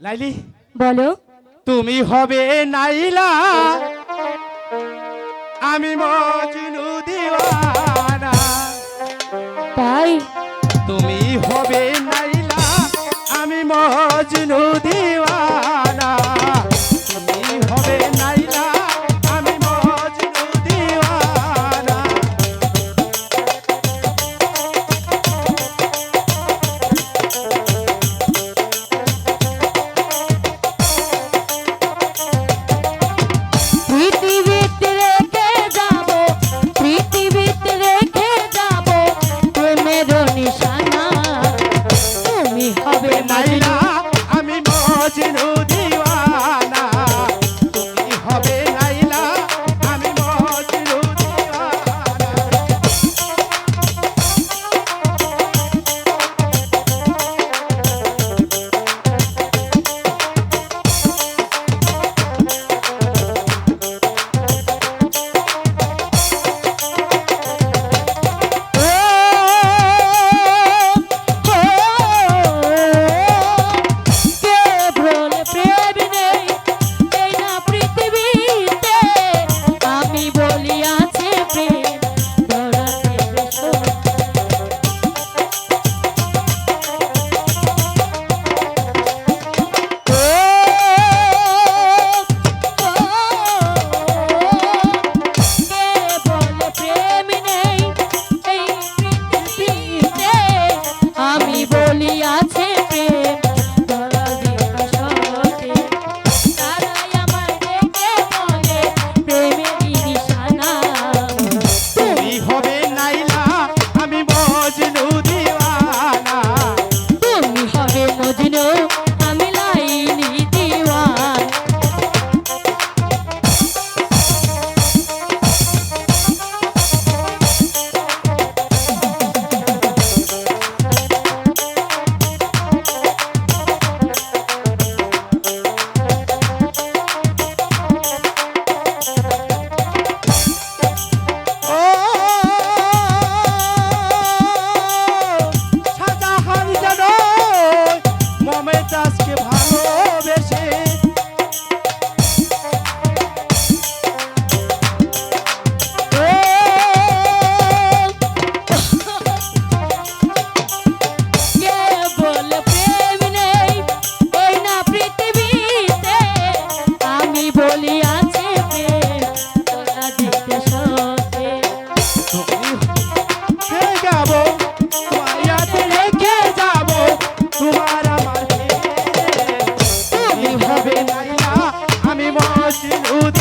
লাইলি? বলো। তুমি হবে নাইলা। আমি মজনু দিওয়ানা। তাই? তুমি হবে নাইলা। আমি মজনু আসির